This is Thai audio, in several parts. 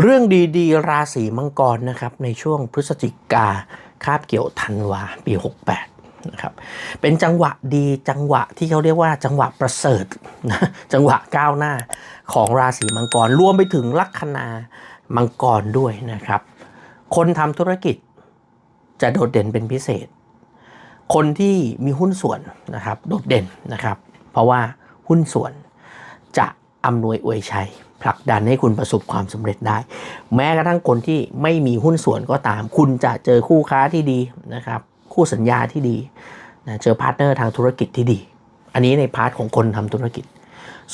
เรื่องดีๆ ราศีมังกรนะครับในช่วงพฤศจิกาคาบเกี่ยวธันวาปี 68นะครับเป็นจังหวะดีจังหวะที่เขาเรียกว่าจังหวะประเสริฐนะจังหวะก้าวหน้าของราศีมังกรรวมไปถึงลัคนามังกรด้วยนะครับ คนทำธุรกิจจะโดดเด่นเป็นพิเศษ คนที่มีหุ้นส่วนนะครับโดดเด่นนะครับ เพราะว่าหุ้นส่วนจะอำนวยอวยชัย ผลักดันให้คุณประสบความสำเร็จได้ แม้กระทั่งคนที่ไม่มีหุ้นส่วนก็ตาม คุณจะเจอคู่ค้าที่ดีนะครับ คู่สัญญาที่ดีนะเจอพาร์ทเนอร์ทางธุรกิจที่ดี อันนี้ในพาร์ทของคนทำธุรกิจ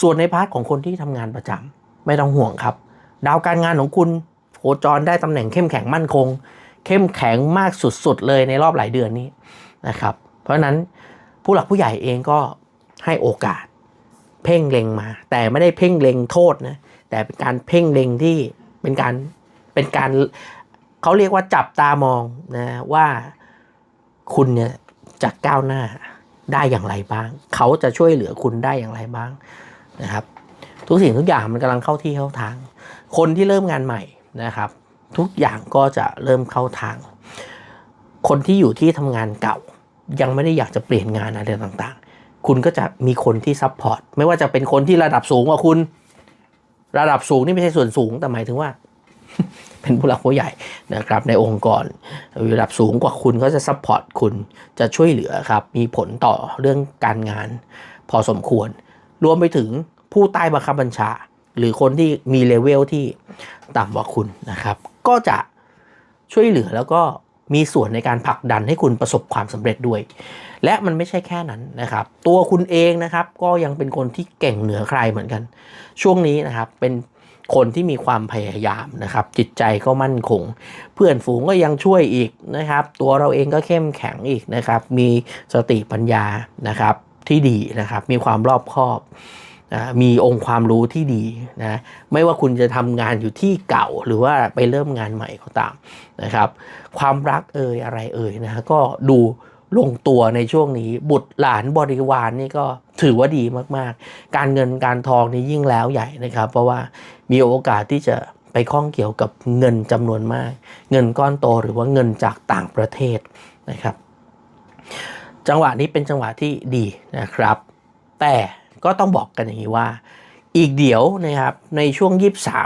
ส่วนในพาร์ทของคนที่ทำงานประจำไม่ต้องห่วงครับ ดาวการงานของคุณโคจรได้ตำแหน่งเข้มแข็งมั่นคง เข้มแข็งมากสุดๆเลยในรอบหลายเดือนนี้นะครับ เพราะฉะนั้นผู้หลักผู้ใหญ่เองก็ให้โอกาส เพ่งเล็งมา แต่ไม่ได้เพ่งเล็งโทษนะ แต่เป็นการเพ่งเล็งที่เป็นการเป็นการเขาเรียกว่าจับตามองนะว่าคุณเนี่ยจะก้าวหน้าได้อย่างไรบ้าง เขาจะช่วยเหลือคุณได้อย่างไรบ้างนะครับ ทุกสิ่งทุกอย่างมันกำลังเข้าที่เข้าทาง คนที่เริ่มงานใหม่นะครับ ทุกอย่างก็จะเริ่มเข้าทาง คนที่อยู่ที่ทำงานเก่า ยังไม่ได้อยากจะเปลี่ยนงานอะไรต่างๆ คุณก็จะมีคนที่ซัพพอร์ตไม่ว่าจะเป็นคนที่ระดับสูงกว่าคุณ ระดับสูงนี่ไม่ใช่ส่วนสูงแต่หมายถึงว่า เป็นผู้หลักผู้ใหญ่นะครับ ในองค์กรระดับสูงกว่าคุณก็จะซัพพอร์ตคุณจะช่วยเหลือครับ มีผลต่อเรื่องการงาน พอสมควร รวมไปถึงผู้ใต้บังคับบัญชา หรือคนที่มีเลเวลที่ต่ำกว่าคุณนะครับ ก็จะช่วยเหลือแล้วก็ มีส่วนในการผลักดันให้คุณประสบความสำเร็จด้วย และมันไม่ใช่แค่นั้นนะครับ ตัวคุณเองนะครับก็ยังเป็นคนที่เก่งเหนือใครเหมือนกัน ช่วงนี้นะครับเป็นคนที่มีความพยายามนะครับ จิตใจก็มั่นคง เพื่อนฝูงก็ยังช่วยอีกนะครับ ตัวเราเองก็เข้มแข็งอีกนะครับ มีสติปัญญานะครับที่ดีนะครับ มีความรอบคอบ นะมีองค์ความรู้ที่ดีนะไม่ว่าคุณจะทำงานอยู่ที่เก่าหรือว่าไปเริ่มงานใหม่ก็ตามนะครับ ความรักเอ่ยอะไรเอ่ยนะก็ดูลงตัวในช่วงนี้บุตรหลานบริวารนนี่ก็ถือว่าดีมากๆ การเงินการทองนี่ยิ่งแล้วใหญ่นะครับ เพราะว่ามีโอกาสที่จะไปข้องเกี่ยวกับเงินจำนวนมาก เงินก้อนโตหรือว่าเงินจากต่างประเทศนะครับ จังหวะนี้เป็นจังหวะที่ดีนะครับ แต่ ก็ต้องบอกกันอย่างนี้ว่า อีกเดี๋ยวนะครับในช่วง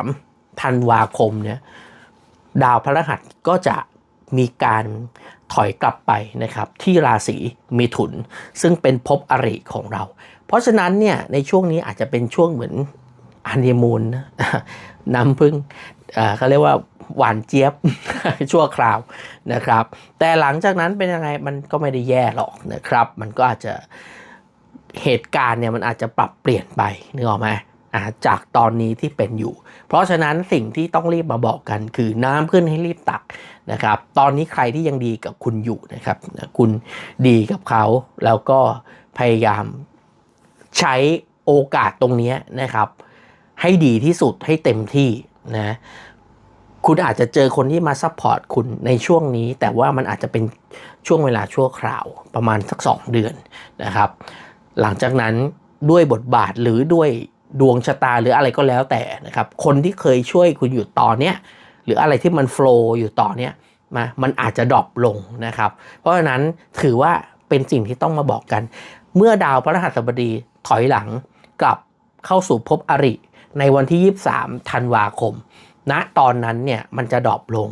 23ธันวาคมเนี่ยดาวพฤหัสก็จะมีการถอยกลับไปนะครับที่ราศีมิถุน ซึ่งเป็นภพอริของเรา เพราะฉะนั้นเนี่ยในช่วงนี้อาจจะเป็นช่วงเหมือนอันยมูลน้ำพึ่งเขาเรียกว่าหวานเจี๊ยบชั่วคราวนะครับ แต่หลังจากนั้นเป็นยังไงมันก็ไม่ได้แย่หรอกนะครับ มันก็อาจจะ เหตุการณ์เนี่ยมันอาจจะปรับเปลี่ยนไปนึกออกไหมจากตอนนี้ที่เป็นอยู่ เพราะฉะนั้นสิ่งที่ต้องรีบมาบอกกันคือน้ำขึ้นให้รีบตักนะครับ ตอนนี้ใครที่ยังดีกับคุณอยู่นะครับ คุณดีกับเขาแล้วก็พยายามใช้โอกาสตรงนี้นะครับ ให้ดีที่สุดให้เต็มที่นะคุณอาจจะเจอคนที่มาซัพพอร์ตคุณในช่วงนี้ แต่ว่ามันอาจจะเป็นช่วงเวลาชั่วคราวประมาณสัก 2 เดือนนะครับ หลังจากนั้นด้วยบทบาทหรือด้วยดวงชะตาหรืออะไรก็แล้วแต่นะครับ คนที่เคยช่วยคุณอยู่ตอนเนี้ยหรืออะไรที่มันโฟล์อยู่ตอนเนี้ยมามันอาจจะดรอปลงนะครับ เพราะฉะนั้นถือว่าเป็นสิ่งที่ต้องมาบอกกัน เมื่อดาวพระรหัสบดีถอยหลังกลับเข้าสู่ภพอริ ในวันที่ 23ธันวาคมณตอนนั้นเนี่ยมันจะดรอปลง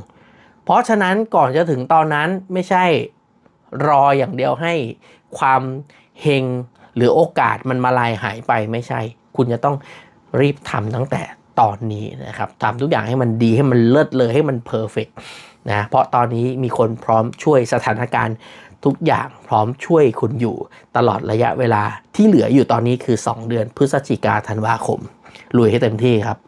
เพราะฉะนั้นก่อนจะถึงตอนนั้นไม่ใช่รออย่างเดียวให้ความเฮง หรือโอกาสมันมาลายหายไปไม่ใช่ คุณจะต้องรีบทำตั้งแต่ตอนนี้นะครับทำทุกอย่างให้มันดีให้มันเลิศเลยให้มันเพอร์เฟกนะเพราะตอนนี้มีคนพร้อมช่วยสถานการณ์ทุกอย่างพร้อมช่วยคุณอยู่ตลอดระยะเวลาที่เหลืออยู่ตอนนี้คือ 2 เดือนพฤศจิกาธันวาคมลุยให้เต็มที่ครับ